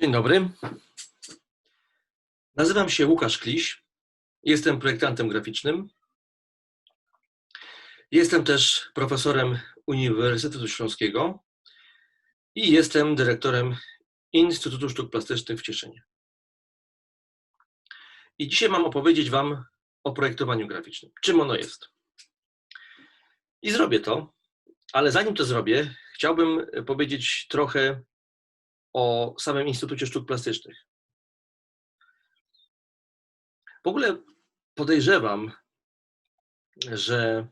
Dzień dobry. Nazywam się Łukasz Kliś. Jestem projektantem graficznym. Jestem też profesorem Uniwersytetu Śląskiego i jestem dyrektorem Instytutu Sztuk Plastycznych w Cieszynie. I dzisiaj mam opowiedzieć Wam o projektowaniu graficznym. Czym ono jest? I zrobię to, ale zanim to zrobię, chciałbym powiedzieć trochę o samym Instytucie Sztuk Plastycznych. W ogóle podejrzewam, że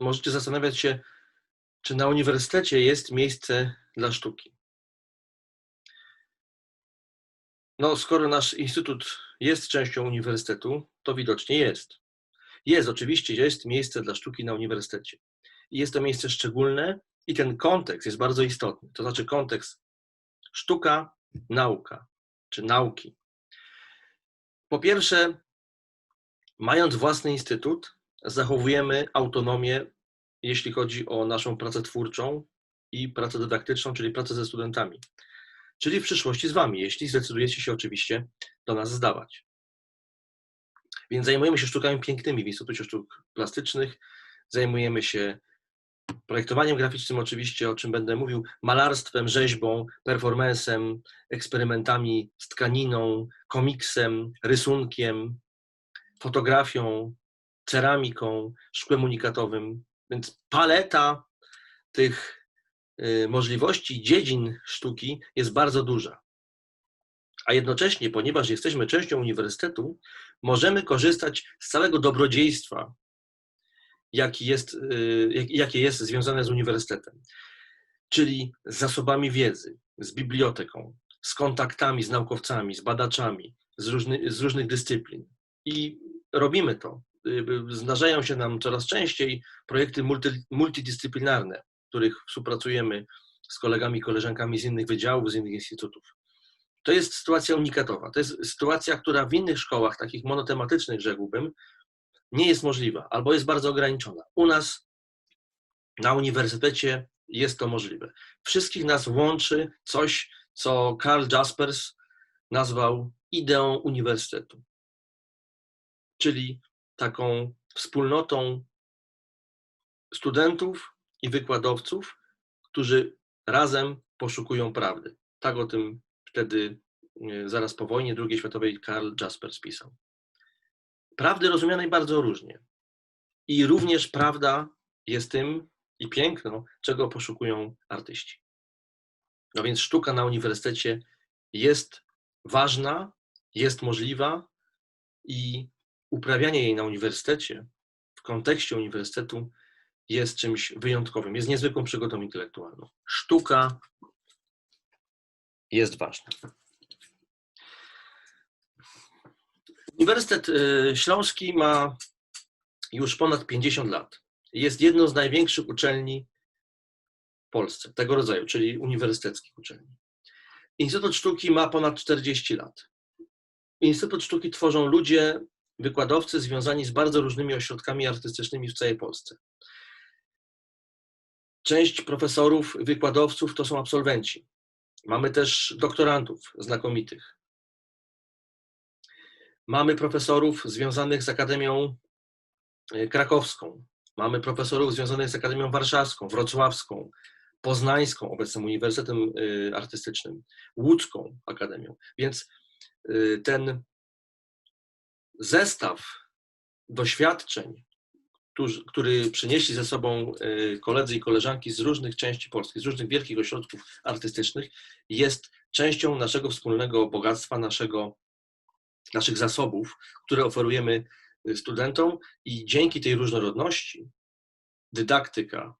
możecie zastanawiać się, czy na uniwersytecie jest miejsce dla sztuki. No, skoro nasz instytut jest częścią uniwersytetu, to widocznie jest. Jest, oczywiście, jest miejsce dla sztuki na uniwersytecie. I jest to miejsce szczególne i ten kontekst jest bardzo istotny. To znaczy kontekst sztuka, nauka, czy nauki. Po pierwsze, mając własny instytut, zachowujemy autonomię, jeśli chodzi o naszą pracę twórczą i pracę dydaktyczną, czyli pracę ze studentami. Czyli w przyszłości z Wami, jeśli zdecydujecie się oczywiście do nas zdawać. Więc zajmujemy się sztukami pięknymi w Instytucie Sztuk Plastycznych, zajmujemy się projektowaniem graficznym oczywiście, o czym będę mówił, malarstwem, rzeźbą, performancem, eksperymentami z tkaniną, komiksem, rysunkiem, fotografią, ceramiką, szkłem unikatowym. Więc paleta tych y, możliwości, dziedzin sztuki jest bardzo duża. A jednocześnie, ponieważ jesteśmy częścią uniwersytetu, możemy korzystać z całego dobrodziejstwa jaki jest, y, jakie jest związane z uniwersytetem, czyli z zasobami wiedzy, z biblioteką, z kontaktami z naukowcami, z badaczami z, różny, z różnych dyscyplin. I robimy to. Y, zdarzają się nam coraz częściej projekty multi, multidyscyplinarne, w których współpracujemy z kolegami, koleżankami z innych wydziałów, z innych instytutów. To jest sytuacja unikatowa. To jest sytuacja, która w innych szkołach, takich monotematycznych, rzekłbym, nie jest możliwa albo jest bardzo ograniczona. U nas na uniwersytecie jest to możliwe. Wszystkich nas łączy coś, co Karl Jaspers nazwał ideą uniwersytetu, czyli taką wspólnotą studentów i wykładowców, którzy razem poszukują prawdy. Tak o tym wtedy, e, zaraz po wojnie II światowej, Karl Jaspers pisał prawdy rozumianej bardzo różnie. I również prawda jest tym i piękno, czego poszukują artyści. No więc sztuka na uniwersytecie jest ważna, jest możliwa i uprawianie jej na uniwersytecie, w kontekście uniwersytetu, jest czymś wyjątkowym, jest niezwykłą przygodą intelektualną. Sztuka jest ważna. Uniwersytet y, Śląski ma już ponad 50 lat. Jest jedną z największych uczelni w Polsce, tego rodzaju, czyli uniwersyteckich uczelni. Instytut Sztuki ma ponad 40 lat. Instytut Sztuki tworzą ludzie, wykładowcy związani z bardzo różnymi ośrodkami artystycznymi w całej Polsce. Część profesorów, wykładowców to są absolwenci. Mamy też doktorantów znakomitych. Mamy profesorów związanych z Akademią e, Krakowską, mamy profesorów związanych z Akademią Warszawską, Wrocławską, Poznańską, obecnym Uniwersytetem e, Artystycznym, Łódzką Akademią. Więc e, ten zestaw doświadczeń, który przynieśli ze sobą koledzy i koleżanki z różnych części Polski, z różnych wielkich ośrodków artystycznych, jest częścią naszego wspólnego bogactwa, naszego naszych zasobów, które oferujemy y, studentom i dzięki tej różnorodności dydaktyka,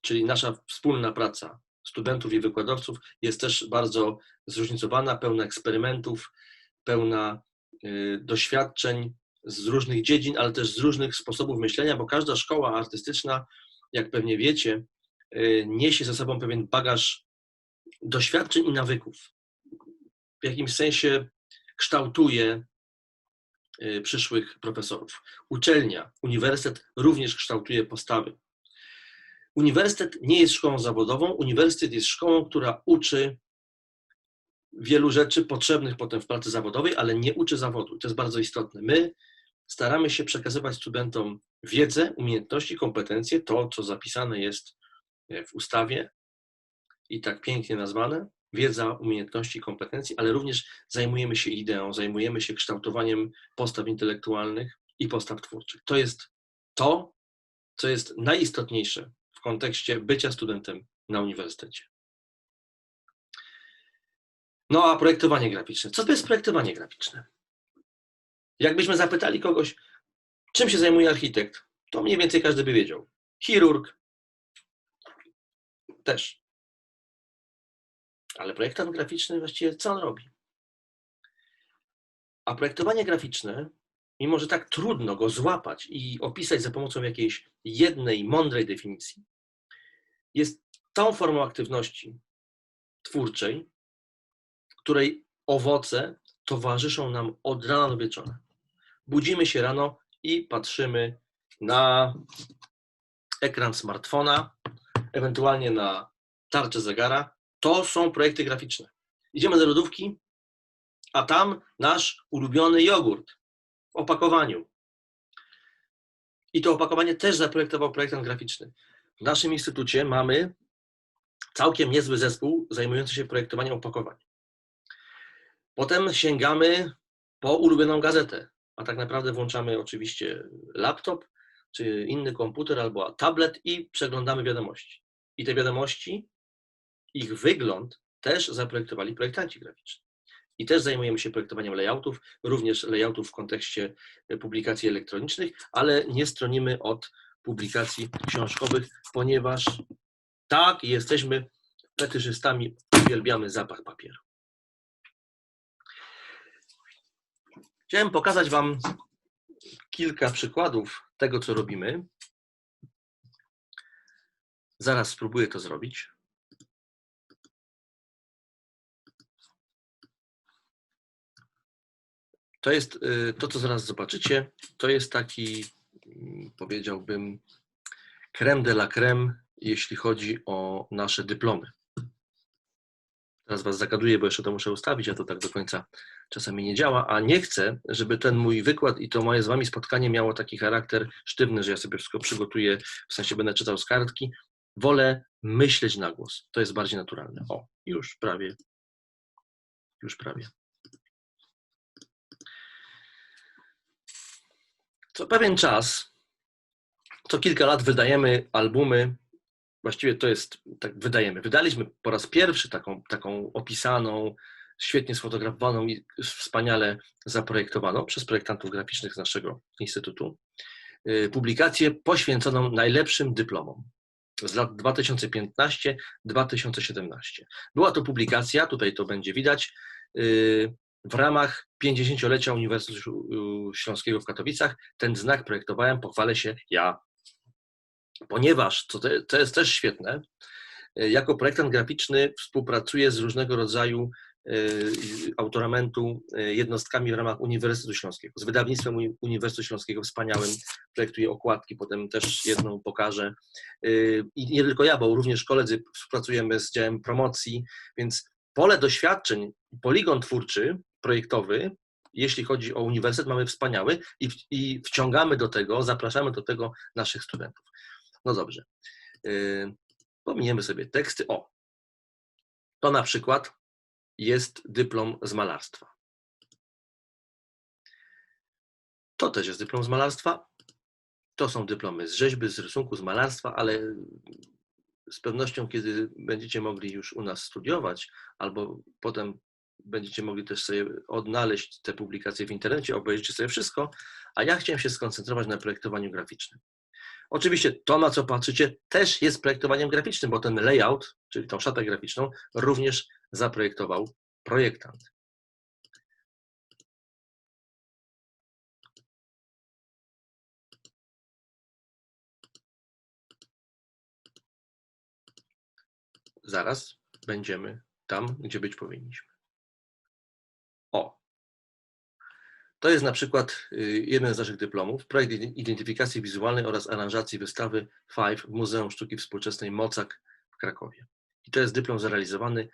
czyli nasza wspólna praca studentów i wykładowców jest też bardzo zróżnicowana, pełna eksperymentów, pełna y, doświadczeń z różnych dziedzin, ale też z różnych sposobów myślenia, bo każda szkoła artystyczna, jak pewnie wiecie, y, niesie ze sobą pewien bagaż doświadczeń i nawyków. W jakimś sensie kształtuje y, przyszłych profesorów. Uczelnia, uniwersytet również kształtuje postawy. Uniwersytet nie jest szkołą zawodową, uniwersytet jest szkołą, która uczy wielu rzeczy potrzebnych potem w pracy zawodowej, ale nie uczy zawodu. To jest bardzo istotne. My staramy się przekazywać studentom wiedzę, umiejętności, kompetencje, to, co zapisane jest w ustawie i tak pięknie nazwane, wiedza, umiejętności, kompetencje, ale również zajmujemy się ideą, zajmujemy się kształtowaniem postaw intelektualnych i postaw twórczych. To jest to, co jest najistotniejsze w kontekście bycia studentem na uniwersytecie. No a projektowanie graficzne. Co to jest projektowanie graficzne? Jakbyśmy zapytali kogoś, czym się zajmuje architekt, to mniej więcej każdy by wiedział. Chirurg też. Ale projektant graficzny właściwie co on robi? A projektowanie graficzne, mimo że tak trudno go złapać i opisać za pomocą jakiejś jednej, mądrej definicji, jest tą formą aktywności twórczej, której owoce towarzyszą nam od rana do wieczora. Budzimy się rano i patrzymy na ekran smartfona, ewentualnie na tarczę zegara. To są projekty graficzne. Idziemy do lodówki, a tam nasz ulubiony jogurt w opakowaniu. I to opakowanie też zaprojektował projektant graficzny. W naszym instytucie mamy całkiem niezły zespół zajmujący się projektowaniem opakowań. Potem sięgamy po ulubioną gazetę, a tak naprawdę włączamy oczywiście laptop, czy inny komputer albo tablet i przeglądamy wiadomości. I te wiadomości, ich wygląd też zaprojektowali projektanci graficzni. I też zajmujemy się projektowaniem layoutów, również layoutów w kontekście publikacji elektronicznych, ale nie stronimy od publikacji książkowych, ponieważ tak, jesteśmy fetyszystami, uwielbiamy zapach papieru. Chciałem pokazać Wam kilka przykładów tego, co robimy. Zaraz spróbuję to zrobić. To jest y, to, co zaraz zobaczycie. To jest taki, mm, powiedziałbym, creme de la creme, jeśli chodzi o nasze dyplomy. Teraz Was zagaduję, bo jeszcze to muszę ustawić, a to tak do końca czasami nie działa, a nie chcę, żeby ten mój wykład i to moje z Wami spotkanie miało taki charakter sztywny, że ja sobie wszystko przygotuję, w sensie będę czytał z kartki. Wolę myśleć na głos. To jest bardziej naturalne. O, już prawie. Już prawie. Co pewien czas, co kilka lat wydajemy albumy właściwie to jest, tak wydajemy. Wydaliśmy po raz pierwszy taką, taką opisaną, świetnie sfotografowaną i wspaniale zaprojektowaną przez projektantów graficznych z naszego instytutu y, publikację poświęconą najlepszym dyplomom z lat 2015-2017. Była to publikacja, tutaj to będzie widać, y, w ramach 50-lecia Uniwersytetu Śląskiego w Katowicach. Ten znak projektowałem, pochwalę się ja ponieważ, to, to jest też świetne, e, jako projektant graficzny współpracuję z różnego rodzaju e, autoramentu e, jednostkami w ramach Uniwersytetu Śląskiego. Z wydawnictwem Uniwersytetu Śląskiego wspaniałym projektuję okładki, potem też jedną pokażę. I nie tylko ja, bo również koledzy współpracujemy z działem promocji, więc pole doświadczeń, poligon twórczy, projektowy, jeśli chodzi o uniwersytet, mamy wspaniały i, i wciągamy do tego, zapraszamy do tego naszych studentów. No dobrze. Yy, pominiemy sobie teksty. O, to na przykład jest dyplom z malarstwa. To też jest dyplom z malarstwa. To są dyplomy z rzeźby, z rysunku, z malarstwa, ale z pewnością, kiedy będziecie mogli już u nas studiować, albo potem będziecie mogli też sobie odnaleźć te publikacje w internecie, obejrzycie sobie wszystko, a ja chciałem się skoncentrować na projektowaniu graficznym. Oczywiście to, na co patrzycie, też jest projektowaniem graficznym, bo ten layout, czyli tą szatę graficzną, również zaprojektował projektant. Zaraz będziemy tam, gdzie być powinniśmy. To jest na przykład y, jeden z naszych dyplomów, projekt identyfikacji wizualnej oraz aranżacji wystawy Five w Muzeum Sztuki Współczesnej Mocak w Krakowie. I to jest dyplom zrealizowany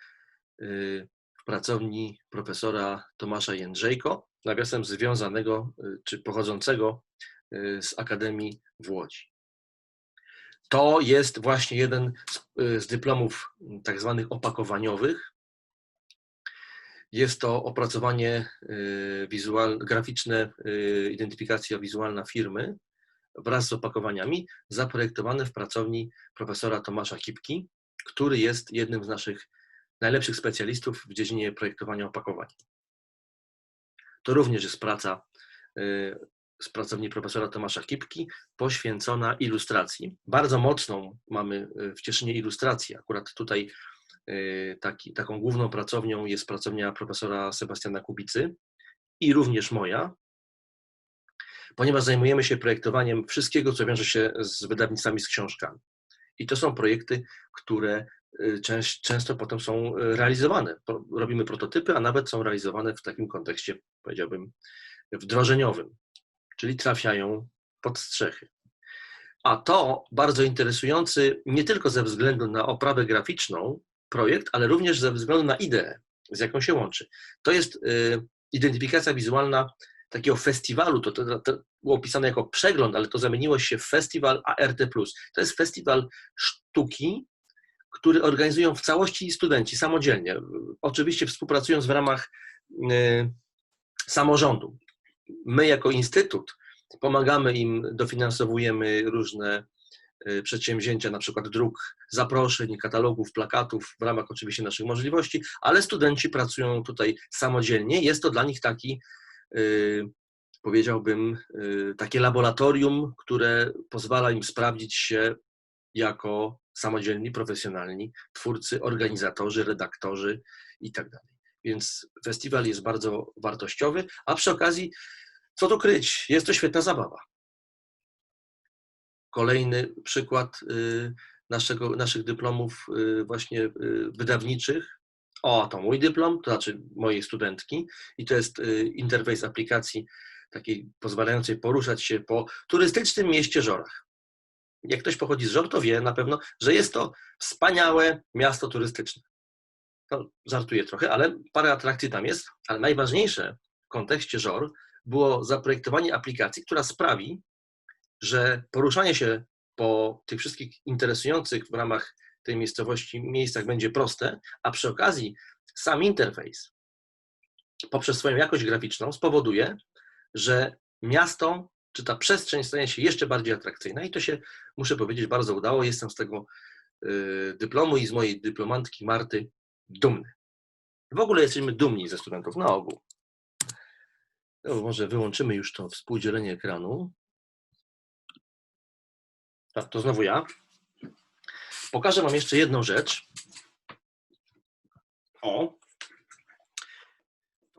y, w pracowni profesora Tomasza Jędrzejko, nawiasem związanego y, czy pochodzącego z Akademii w Łodzi. To jest właśnie jeden z dyplomów tak zwanych opakowaniowych. Jest to opracowanie wizual, graficzne, identyfikacja wizualna firmy wraz z opakowaniami zaprojektowane w pracowni profesora Tomasza Kipki, który jest jednym z naszych najlepszych specjalistów w dziedzinie projektowania opakowań. To również jest praca y, z pracowni profesora Tomasza Kipki poświęcona ilustracji. Bardzo mocną mamy y, w Cieszynie ilustrację. Akurat tutaj y, taki, taką główną pracownią jest pracownia profesora Sebastiana Kubicy i również moja, ponieważ zajmujemy się projektowaniem wszystkiego, co wiąże się z wydawnictwami, z książkami. I to są projekty, które Y, często potem są y, realizowane. Robimy prototypy, a nawet są realizowane w takim kontekście, powiedziałbym, wdrożeniowym, czyli trafiają pod strzechy. A to bardzo interesujący nie tylko ze względu na oprawę graficzną projekt, ale również ze względu na ideę, z jaką się łączy. To jest y, identyfikacja wizualna takiego festiwalu, to, to, to, było opisane jako przegląd, ale to zamieniło się w festiwal ART+. To jest festiwal sztuki który organizują w całości studenci samodzielnie, oczywiście współpracując w ramach y, samorządu. My jako instytut pomagamy im, dofinansowujemy różne przedsięwzięcia, na przykład druk zaproszeń, katalogów, plakatów w ramach oczywiście naszych możliwości, ale studenci pracują tutaj samodzielnie. Jest to dla nich taki, y, powiedziałbym, takie laboratorium, które pozwala im sprawdzić się jako samodzielni, profesjonalni twórcy, organizatorzy, redaktorzy itd. Tak Więc festiwal jest bardzo wartościowy, a przy okazji, co tu kryć, jest to świetna zabawa. Kolejny przykład y, naszego, naszych dyplomów y, właśnie y, wydawniczych. O, to mój dyplom, to znaczy mojej studentki i to jest interfejs aplikacji takiej pozwalającej poruszać się po turystycznym mieście Żorach jak ktoś pochodzi z Żor, to wie na pewno, że jest to wspaniałe miasto turystyczne. No, żartuję trochę, ale parę atrakcji tam jest, ale najważniejsze w kontekście Żor było zaprojektowanie aplikacji, która sprawi, że poruszanie się po tych wszystkich interesujących w ramach tej miejscowości miejscach będzie proste, a przy okazji sam interfejs poprzez swoją jakość graficzną spowoduje, że miasto czy ta przestrzeń stanie się jeszcze bardziej atrakcyjna i to się, muszę powiedzieć, bardzo udało. Jestem z tego y, dyplomu i z mojej dyplomantki Marty dumny. W ogóle jesteśmy dumni ze studentów, na ogół. No, może wyłączymy już to współdzielenie ekranu. To znowu ja. Pokażę Wam jeszcze jedną rzecz. O.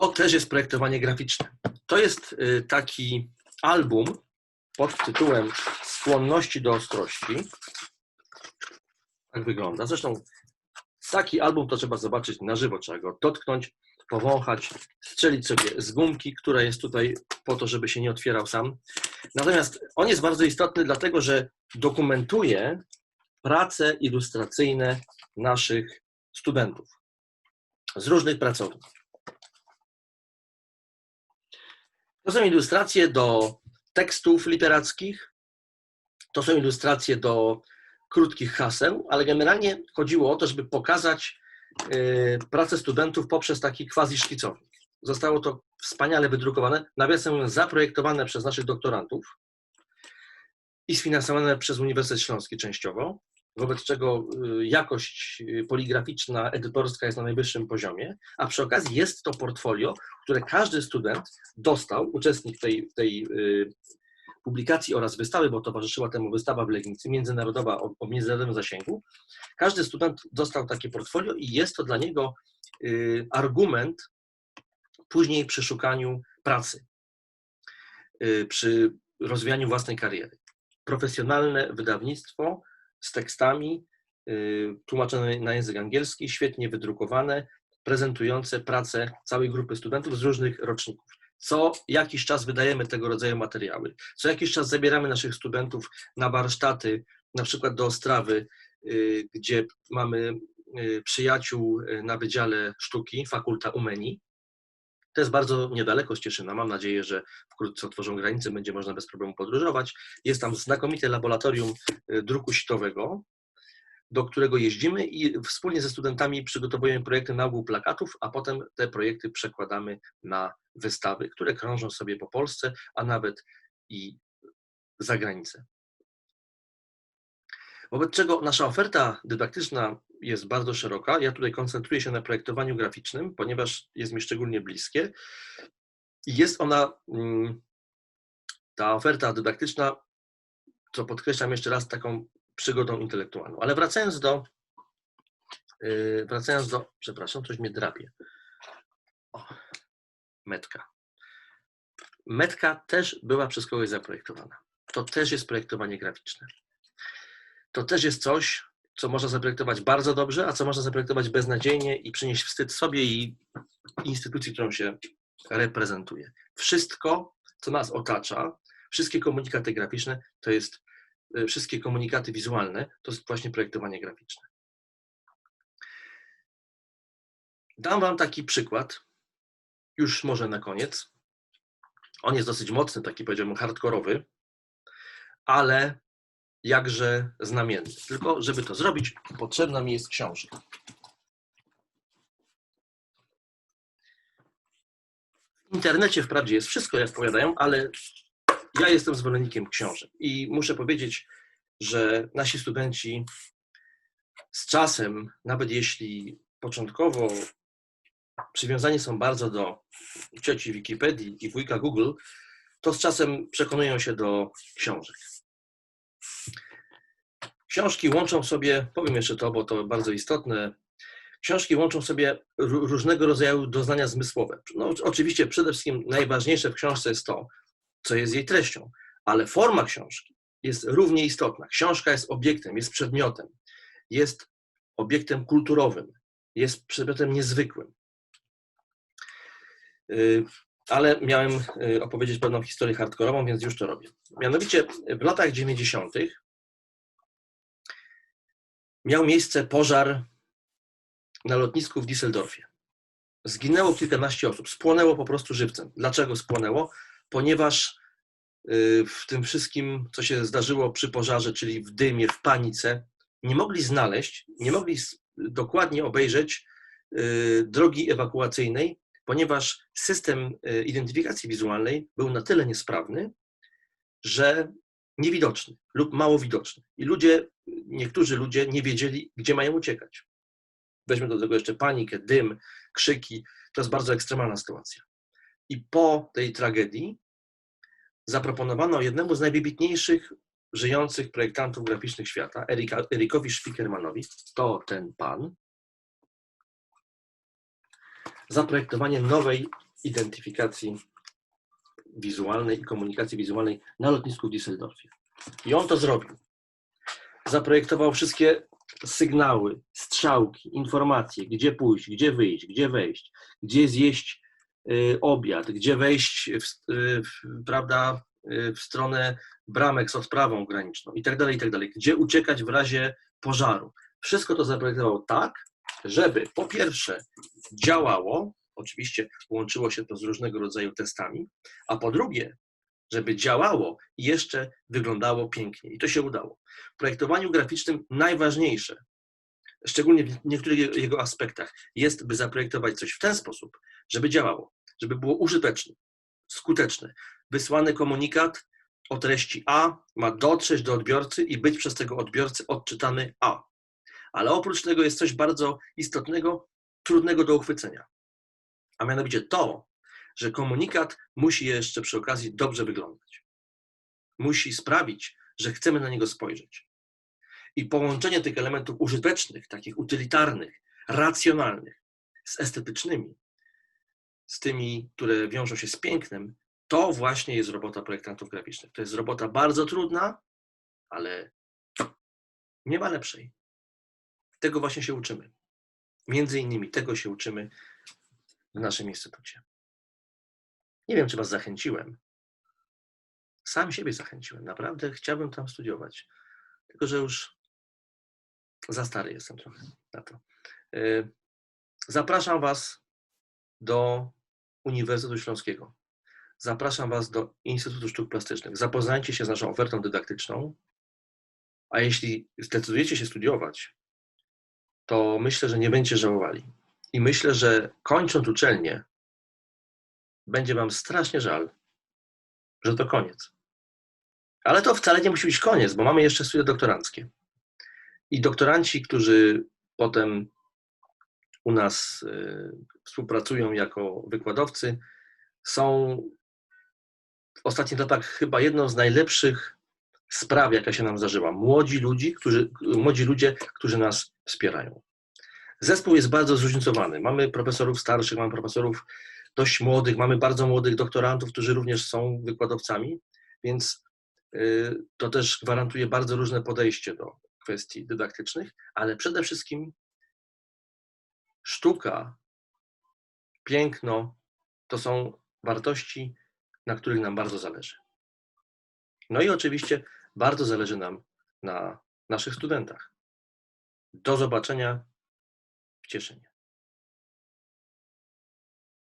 To też jest projektowanie graficzne. To jest y, taki album pod tytułem Skłonności do ostrości. Tak wygląda. Zresztą taki album to trzeba zobaczyć na żywo, trzeba go dotknąć, powąchać, strzelić sobie z gumki, która jest tutaj po to, żeby się nie otwierał sam. Natomiast on jest bardzo istotny, dlatego że dokumentuje prace ilustracyjne naszych studentów z różnych pracowni. To są ilustracje do tekstów literackich, to są ilustracje do krótkich haseł, ale generalnie chodziło o to, żeby pokazać y, pracę studentów poprzez taki quasi szkicownik. Zostało to wspaniale wydrukowane, nawiasem zaprojektowane przez naszych doktorantów i sfinansowane przez Uniwersytet Śląski częściowo wobec czego y, jakość y, poligraficzna, edytorska jest na najwyższym poziomie, a przy okazji jest to portfolio, które każdy student dostał, uczestnik tej, tej y, publikacji oraz wystawy, bo towarzyszyła temu wystawa w Legnicy, międzynarodowa o, o międzynarodowym zasięgu. Każdy student dostał takie portfolio i jest to dla niego argument później przy szukaniu pracy, przy rozwijaniu własnej kariery. Profesjonalne wydawnictwo z tekstami y, tłumaczone na język angielski, świetnie wydrukowane, prezentujące pracę całej grupy studentów z różnych roczników. Co jakiś czas wydajemy tego rodzaju materiały. Co jakiś czas zabieramy naszych studentów na warsztaty, na przykład do Ostrawy, y, gdzie mamy y, przyjaciół na Wydziale Sztuki, Fakulta Umeni. To jest bardzo niedaleko z Cieszyna. Mam nadzieję, że wkrótce otworzą granice, będzie można bez problemu podróżować. Jest tam znakomite laboratorium y, druku sitowego, do którego jeździmy i wspólnie ze studentami przygotowujemy projekty na ogół plakatów, a potem te projekty przekładamy na wystawy, które krążą sobie po Polsce, a nawet i za granicę. Wobec czego nasza oferta dydaktyczna jest bardzo szeroka. Ja tutaj koncentruję się na projektowaniu graficznym, ponieważ jest mi szczególnie bliskie. I jest ona, mm, ta oferta dydaktyczna, co podkreślam jeszcze raz, taką przygodą intelektualną. Ale wracając do, yy, wracając do, przepraszam, coś mnie drapie. O, metka. Metka też była przez kogoś zaprojektowana. To też jest projektowanie graficzne. To też jest coś, co można zaprojektować bardzo dobrze, a co można zaprojektować beznadziejnie i przynieść wstyd sobie i instytucji, którą się reprezentuje. Wszystko, co nas otacza, wszystkie komunikaty graficzne, to jest y, wszystkie komunikaty wizualne, to jest właśnie projektowanie graficzne. Dam Wam taki przykład, już może na koniec. On jest dosyć mocny, taki powiedziałbym hardkorowy, ale jakże znamienny. Tylko, żeby to zrobić, potrzebna mi jest książka. W internecie wprawdzie jest wszystko, jak powiadają, ale ja jestem zwolennikiem książek i muszę powiedzieć, że nasi studenci z czasem, nawet jeśli początkowo przywiązani są bardzo do cioci Wikipedii i wujka Google, to z czasem przekonują się do książek. Książki łączą sobie, powiem jeszcze to, bo to bardzo istotne, książki łączą sobie różnego rodzaju doznania zmysłowe. No, oczywiście przede wszystkim najważniejsze w książce jest to, co jest jej treścią, ale forma książki jest równie istotna. Książka jest obiektem, jest przedmiotem, jest obiektem kulturowym, jest przedmiotem niezwykłym. Y, ale miałem y, opowiedzieć pewną historię hardkorową, więc już to robię. Mianowicie w latach 90. miał miejsce pożar na lotnisku w Düsseldorfie. Zginęło kilkanaście osób, spłonęło po prostu żywcem. Dlaczego spłonęło? Ponieważ y, w tym wszystkim, co się zdarzyło przy pożarze, czyli w dymie, w panice, nie mogli znaleźć, nie mogli dokładnie obejrzeć y, drogi ewakuacyjnej, ponieważ system y, identyfikacji wizualnej był na tyle niesprawny, że niewidoczny lub mało widoczny. I ludzie, niektórzy ludzie nie wiedzieli, gdzie mają uciekać. Weźmy do tego jeszcze panikę, dym, krzyki. To jest bardzo ekstremalna sytuacja. I po tej tragedii zaproponowano jednemu z najwybitniejszych żyjących projektantów graficznych świata, Erika, Erikowi Spickermanowi, to ten pan, zaprojektowanie nowej identyfikacji wizualnej i komunikacji wizualnej na lotnisku w Düsseldorfie. I on to zrobił. Zaprojektował wszystkie sygnały, strzałki, informacje, gdzie pójść, gdzie wyjść, gdzie wejść, gdzie zjeść y, obiad, gdzie wejść w, y, prawda, y, w stronę bramek z odprawą graniczną i tak dalej, i tak dalej. Gdzie uciekać w razie pożaru. Wszystko to zaprojektował tak, żeby po pierwsze działało, oczywiście łączyło się to z różnego rodzaju testami, a po drugie, żeby działało i jeszcze wyglądało pięknie. I to się udało. W projektowaniu graficznym najważniejsze, szczególnie w niektórych jego aspektach, jest, by zaprojektować coś w ten sposób, żeby działało, żeby było użyteczne, skuteczne. Wysłany komunikat o treści A ma dotrzeć do odbiorcy i być przez tego odbiorcy odczytany A. Ale oprócz tego jest coś bardzo istotnego, trudnego do uchwycenia. A mianowicie to, że komunikat musi jeszcze przy okazji dobrze wyglądać. Musi sprawić, że chcemy na niego spojrzeć. I połączenie tych elementów użytecznych, takich utylitarnych, racjonalnych, z estetycznymi, z tymi, które wiążą się z pięknem, to właśnie jest robota projektantów graficznych. To jest robota bardzo trudna, ale nie ma lepszej. Tego właśnie się uczymy. Między innymi tego się uczymy w naszym instytucie. Nie wiem, czy Was zachęciłem. Sam siebie zachęciłem. Naprawdę chciałbym tam studiować. Tylko, że już za stary jestem trochę na to. Y, Zapraszam Was do Uniwersytetu Śląskiego. Zapraszam Was do Instytutu Sztuk Plastycznych. Zapoznajcie się z naszą ofertą dydaktyczną. A jeśli zdecydujecie się studiować, to myślę, że nie będziecie żałowali. I myślę, że kończąc uczelnię, będzie Wam strasznie żal, że to koniec. Ale to wcale nie musi być koniec, bo mamy jeszcze studia doktoranckie. I doktoranci, którzy potem u nas y, współpracują jako wykładowcy, są w ostatnich latach chyba jedną z najlepszych spraw, jaka się nam zdarzyła. Młodzi, ludzi, którzy, młodzi ludzie, którzy nas wspierają. Zespół jest bardzo zróżnicowany. Mamy profesorów starszych, mamy profesorów dość młodych, mamy bardzo młodych doktorantów, którzy również są wykładowcami, więc y, to też gwarantuje bardzo różne podejście do kwestii dydaktycznych, ale przede wszystkim sztuka, piękno to są wartości, na których nam bardzo zależy. No i oczywiście bardzo zależy nam na naszych studentach. Do zobaczenia w Cieszynie.